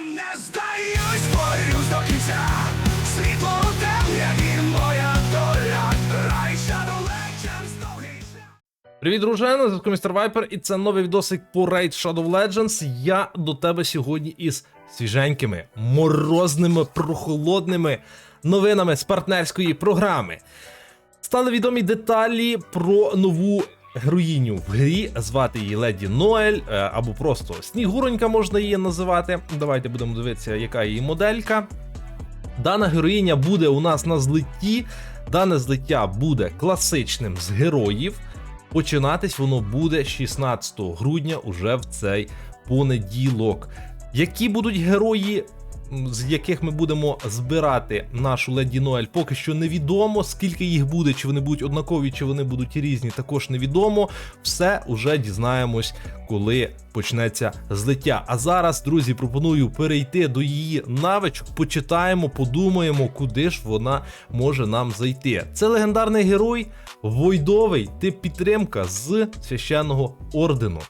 не здаюсь, борюсь до кінця. Світло у темряві, моя доля. Рай Shadow Legends, довгий. Привіт, дружина, на зв'язку містер Вайпер, і це новий відосик по Raid Shadow Legends. Я до тебе сьогодні із свіженькими, морозними, прохолодними новинами з партнерської програми. Стали відомі деталі про нову героїню в грі. Звати її Леді Ноель, е, або просто Снігуронька можна її називати. Давайте будемо дивитися, яка її моделька. Дана героїня буде у нас на злитті. Дане злиття буде класичним з героїв. Починатись воно буде 16 грудня, уже в цей понеділок. Які будуть герої, з яких ми будемо збирати нашу Леді Ноель, поки що невідомо. Скільки їх буде, чи вони будуть однакові, чи вони будуть різні, також невідомо. Все уже дізнаємось, коли почнеться злиття. А зараз, друзі, пропоную перейти до її навичок, почитаємо, подумаємо, куди ж вона може нам зайти. Це легендарний герой, Войдовий, тип підтримка з священного ордену.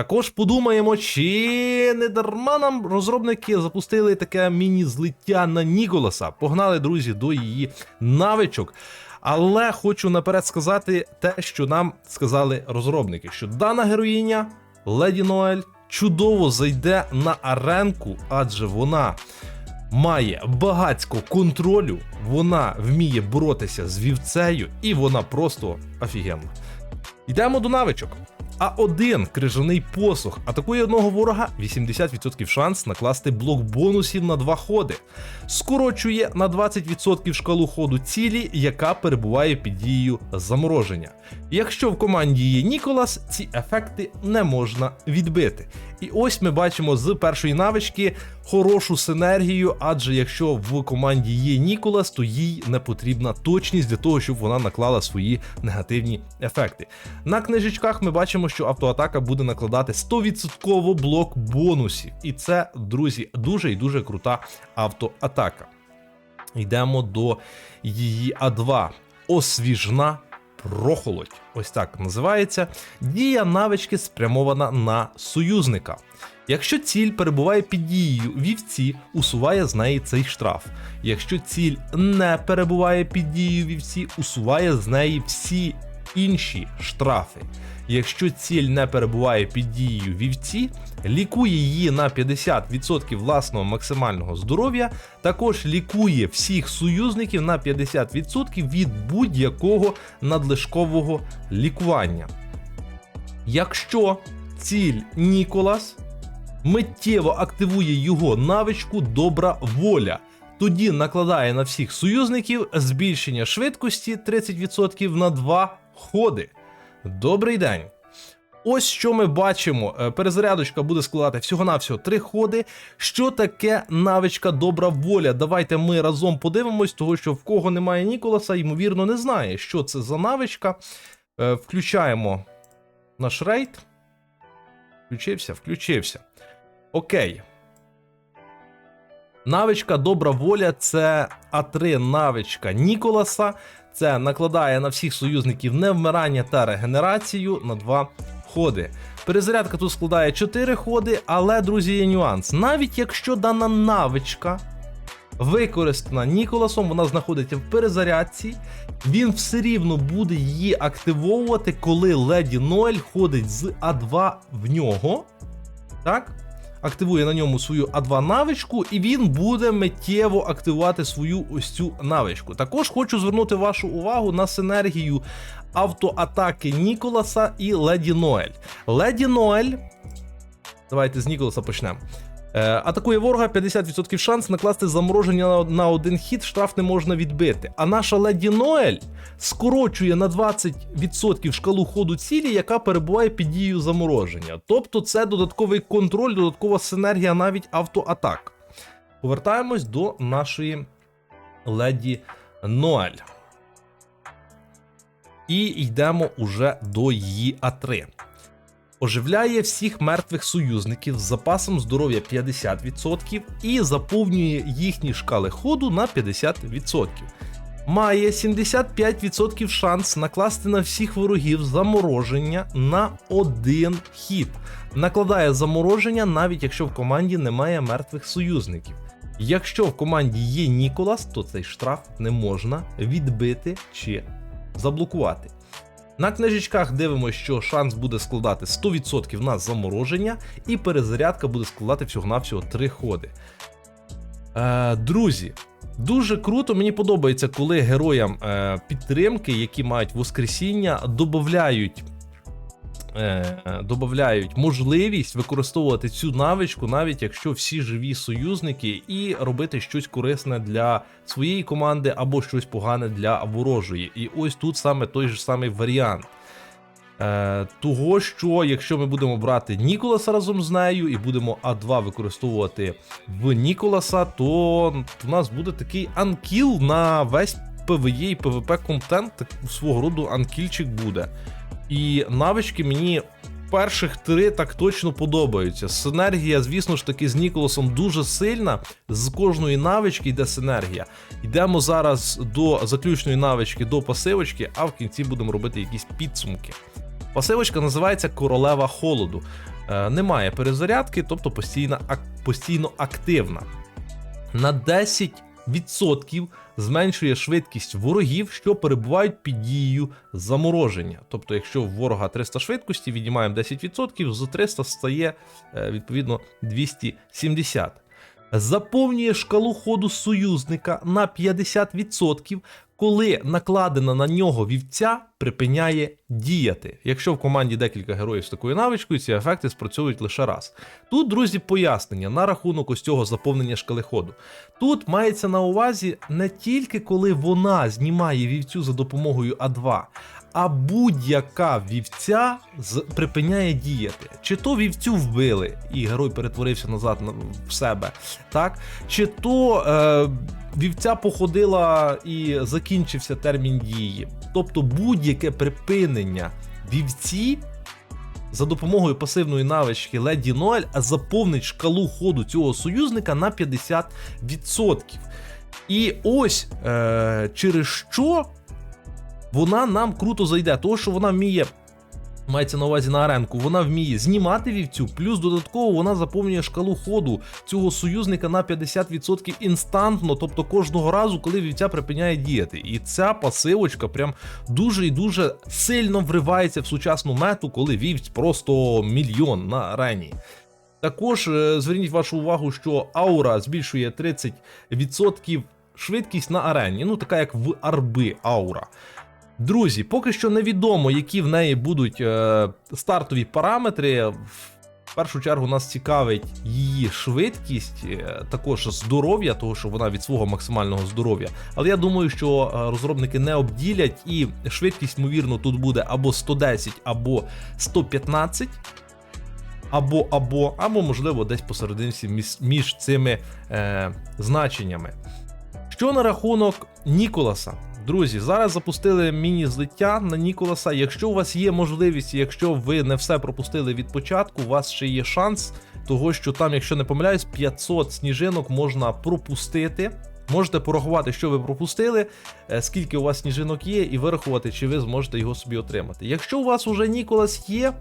Також подумаємо, чи не дарма нам розробники запустили таке міні-злиття на Ніколаса. Погнали, друзі, до її навичок. Але хочу наперед сказати те, що нам сказали розробники: що дана героїня Леді Ноель чудово зайде на аренку, адже вона має багацько контролю, вона вміє боротися з вівцею, і вона просто офігенна. Йдемо до навичок. А1 крижаний посух. атакує одного ворога 80% шанс накласти блок бонусів на два ходи. Скорочує на 20% шкалу ходу цілі, яка перебуває під дією замороження. Якщо в команді є Ніколас, ці ефекти не можна відбити. І ось ми бачимо з першої навички хорошу синергію, адже якщо в команді є Ніколас, то їй не потрібна точність для того, щоб вона наклала свої негативні ефекти. На книжечках ми бачимо, що автоатака буде накладати 100% блок бонусів. І це, друзі, дуже і дуже крута автоатака. Йдемо до її А2. Освіжна прохолодь. Ось так називається. Дія навички спрямована на союзника. Якщо ціль перебуває під дією вівці, усуває з неї цей штраф. Якщо ціль не перебуває під дією вівці, усуває з неї всі інші штрафи. Якщо ціль не перебуває під дією вівці, лікує її на 50% власного максимального здоров'я, також лікує всіх союзників на 50% від будь-якого надлишкового лікування. Якщо ціль Ніколас миттєво активує його навичку Добра воля. Тоді накладає на всіх союзників збільшення швидкості 30% на 2 ходи. Добрий день. Ось що ми бачимо. Е, Перезарядочка буде складати всього-навсього 3 ходи. Що таке навичка добра воля? Давайте ми разом подивимось, того що в кого немає Ніколаса, ймовірно, не знає, що це за навичка. Е, Включаємо наш рейд. Включився, включився. Окей. Навичка добра воля це А3 навичка Ніколаса. Це накладає на всіх союзників невмирання та регенерацію на два ходи. Перезарядка тут складає 4 ходи, але, друзі, є нюанс. Навіть якщо дана навичка використана Ніколасом, вона знаходиться в перезарядці, він все рівно буде її активовувати, коли Леді Ноель ходить з А2 в нього. Так? Активує на ньому свою А2 навичку, і він буде миттєво активувати свою ось цю навичку. Також хочу звернути вашу увагу на синергію автоатаки Ніколаса і Леді Ноель. Леді Ноель. Давайте з Ніколаса почнемо. Е, атакує ворога 50% шанс накласти замороження на, на один хід, штраф не можна відбити. А наша Леді Ноель скорочує на 20% шкалу ходу цілі, яка перебуває під дією замороження. Тобто це додатковий контроль, додаткова синергія навіть автоатак. Повертаємось до нашої Леді Ноель. І йдемо уже до її А3. Оживляє всіх мертвих союзників з запасом здоров'я 50% і заповнює їхні шкали ходу на 50%. має 75% шанс накласти на всіх ворогів замороження на один хід. Накладає замороження, навіть якщо в команді немає мертвих союзників. Якщо в команді є Ніколас, то цей штраф не можна відбити чи заблокувати. На книжечках дивимося, що шанс буде складати 100% на замороження, і перезарядка буде складати всього-навсього 3 ходи. Е, друзі, дуже круто. Мені подобається, коли героям е, підтримки, які мають воскресіння, додають. Е, додають можливість використовувати цю навичку, навіть якщо всі живі союзники, і робити щось корисне для своєї команди або щось погане для ворожої. І ось тут саме той же самий варіант. Е, того, що якщо ми будемо брати Ніколаса разом з нею і будемо А2 використовувати в Ніколаса, то у нас буде такий анкіл на весь PvE і PvP контент, свого роду анкільчик буде. І навички мені перших три так точно подобаються. Синергія, звісно ж таки, з Ніколасом дуже сильна. З кожної навички йде синергія. Йдемо зараз до заключної навички, до пасивочки, а в кінці будемо робити якісь підсумки. Пасивочка називається Королева холоду. Е, немає перезарядки, тобто постійно, ак- постійно активна. На 10% зменшує швидкість ворогів, що перебувають під дією замороження. Тобто, якщо в ворога 300 швидкості, віднімаємо 10%, з 300 стає е, відповідно 270. Заповнює шкалу ходу союзника на 50%, коли накладена на нього вівця припиняє діяти. Якщо в команді декілька героїв з такою навичкою, ці ефекти спрацьовують лише раз. Тут, друзі, пояснення на рахунок ось цього заповнення шкали ходу. Тут мається на увазі не тільки коли вона знімає вівцю за допомогою А2, а будь-яка вівця припиняє діяти. Чи то вівцю вбили, і герой перетворився назад в себе, так? Чи то е... вівця походила і закінчився термін дії. Тобто будь-яке припинення вівці за допомогою пасивної навички Леді Ноель заповнить шкалу ходу цього союзника на 50%. І ось е, через що вона нам круто зайде, тому що вона вміє. Мається на увазі на аренку, вона вміє знімати вівцю, плюс додатково вона заповнює шкалу ходу цього союзника на 50% інстантно, тобто кожного разу, коли вівця припиняє діяти. І ця пасивочка прям дуже і дуже сильно вривається в сучасну мету, коли вівць просто мільйон на арені. Також е, зверніть вашу увагу, що аура збільшує 30% швидкість на арені, ну така як в арби аура. Друзі, поки що невідомо, які в неї будуть е, стартові параметри. В першу чергу нас цікавить її швидкість, е, також здоров'я, того що вона від свого максимального здоров'я. Але я думаю, що е, розробники не обділять, і швидкість, ймовірно, тут буде або 110, або 115. Або, або, або, можливо, десь посерединці між, між цими е, значеннями. Що на рахунок Ніколаса? Друзі, зараз запустили міні-злиття на Ніколаса. Якщо у вас є можливість, якщо ви не все пропустили від початку, у вас ще є шанс того, що там, якщо не помиляюсь, 500 сніжинок можна пропустити. Можете порахувати, що ви пропустили, е, скільки у вас сніжинок є, і вирахувати, чи ви зможете його собі отримати. Якщо у вас уже Ніколас є,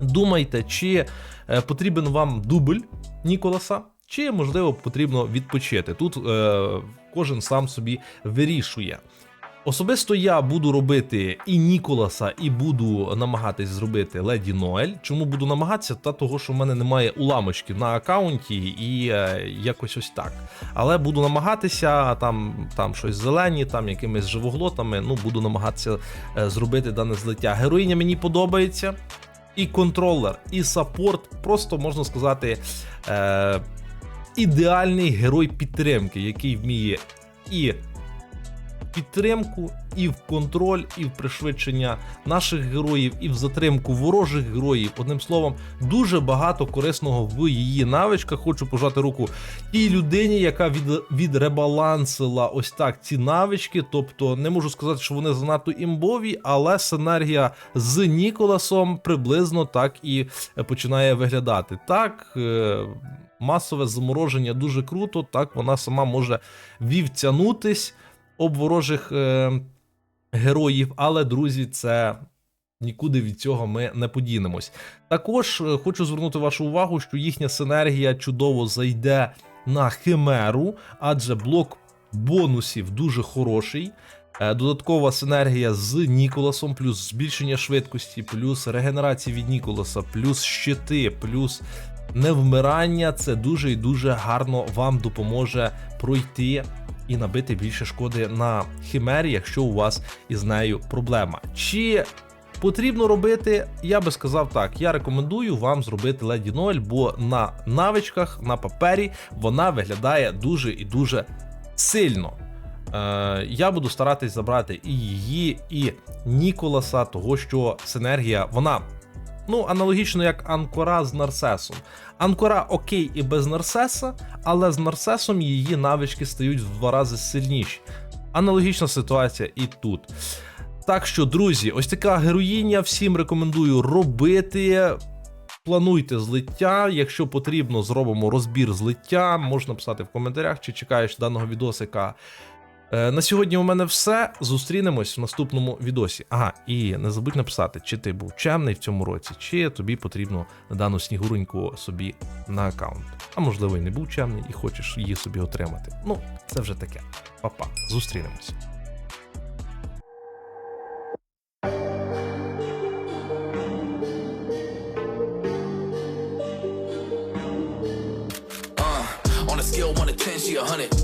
думайте, чи е, потрібен вам дубль Ніколаса, чи можливо потрібно відпочити. Тут е, кожен сам собі вирішує. Особисто я буду робити і Ніколаса, і буду намагатись зробити Леді Ноель. Чому буду намагатися? Та того, що в мене немає уламочків на аккаунті, і е, якось ось так. Але буду намагатися там, там щось зелені, там якимись живоглотами. Ну, буду намагатися е, зробити дане злиття. Героїня мені подобається. І контролер, і саппорт, просто можна сказати, е, ідеальний герой підтримки, який вміє і підтримку, і в контроль, і в пришвидшення наших героїв, і в затримку ворожих героїв. Одним словом, дуже багато корисного в її навичках. Хочу пожати руку тій людині, яка від, відребалансила ось так ці навички. Тобто, не можу сказати, що вони занадто імбові, але синергія з Ніколасом приблизно так і е, починає виглядати. Так. е, Масове замороження дуже круто, так вона сама може вівтянутись, об ворожих е, героїв. Але, друзі, це нікуди від цього ми не подінемось. Також е, хочу звернути вашу увагу, що їхня синергія чудово зайде на химеру, адже блок бонусів дуже хороший. Е, Додаткова синергія з Ніколасом, плюс збільшення швидкості, плюс регенерація від Ніколаса, плюс щити, плюс невмирання. Це дуже і дуже гарно вам допоможе пройти і набити більше шкоди на химері, якщо у вас із нею проблема. Чи потрібно робити? Я би сказав так. Я рекомендую вам зробити Леді Ноель, бо на навичках, на папері вона виглядає дуже і дуже сильно. Е, я буду старатись забрати і її, і Ніколаса, того що синергія, вона ну, аналогічно як Анкора з Нарсесом. Анкора окей і без Нарсеса, але з Нарсесом її навички стають в два рази сильніші. Аналогічна ситуація і тут. Так що, друзі, ось така героїня. Всім рекомендую робити. Плануйте злиття. Якщо потрібно, зробимо розбір злиття. Можна писати в коментарях, чи чекаєш даного відосика. Е, На сьогодні у мене все. Зустрінемось в наступному відосі. Ага, і не забудь написати, чи ти був чемний в цьому році, чи тобі потрібно дану снігуруньку собі на аккаунт. А можливо, і не був чемний і хочеш її собі отримати. Ну, це вже таке. Па-па, зустрінемось. Uh, on a scale 1 to 10, she a 100.